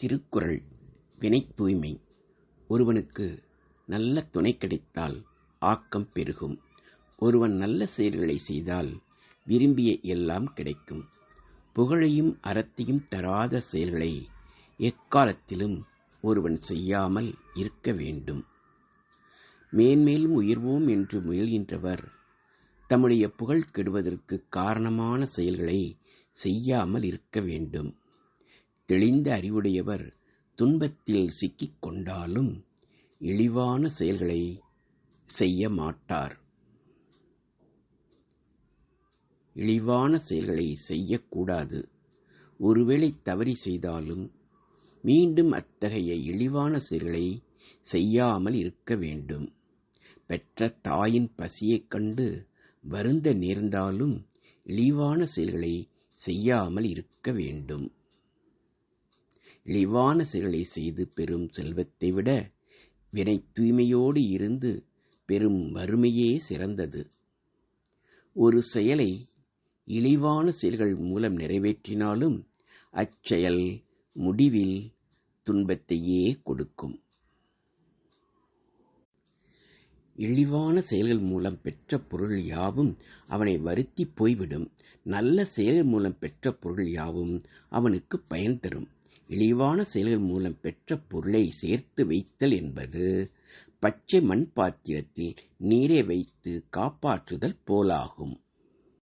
திருக்குறள் வினை தூய்மை ஒருவனுக்கு நல்ல துணை கிடைத்தால் ஆக்கம் பெருகும். ஒருவன் நல்ல செயல்களை செய்தால் விரும்பிய எல்லாம் கிடைக்கும். புகழையும் அறத்தையும் தராத செயல்களை எக்காலத்திலும் ஒருவன் செய்யாமல் இருக்க வேண்டும். மேன்மேலும் உயர்வோம் என்று முயல்கின்றவர் தம்முடைய புகழ் கெடுவதற்கு காரணமான செயல்களை செய்யாமல் இருக்க வேண்டும். தெளிந்த அறிவுடையவர் துன்பத்தில் சிக்கிக் கொண்டாலும் இழிவான செயல்களை செய்ய மாட்டார். இழிவான செயல்களை செய்யக்கூடாது. ஒருவேளை தவறி செய்தாலும் மீண்டும் அத்தகைய இழிவான செயல்களை செய்யாமல் இருக்க வேண்டும். பெற்ற தாயின் பசியைக் கண்டு வருந்த நேர்ந்தாலும் இழிவான செயல்களை செய்யாமல் இருக்க வேண்டும். இழிவான செயல்களை செய்து பெறும் செல்வத்தை விட வினை தூய்மையோடு இருந்து பெரும் வறுமையே சிறந்தது. ஒரு செயலை இழிவான செயல்கள் மூலம் நிறைவேற்றினாலும் அச்செயல் முடிவில் துன்பத்தையே கொடுக்கும். இழிவான செயல்கள் மூலம் பெற்ற பொருள் யாவும் அவனை வருத்தி போய்விடும். நல்ல செயல் மூலம் பெற்ற பொருள் யாவும் அவனுக்கு பயன் தரும். இழிவான செயல்கள் மூலம் பெற்ற பொருளை சேர்த்து வைத்தல் என்பது பச்சை மண் பாத்திரத்தில் நீரை வைத்து காப்பாற்றுதல் போலாகும்.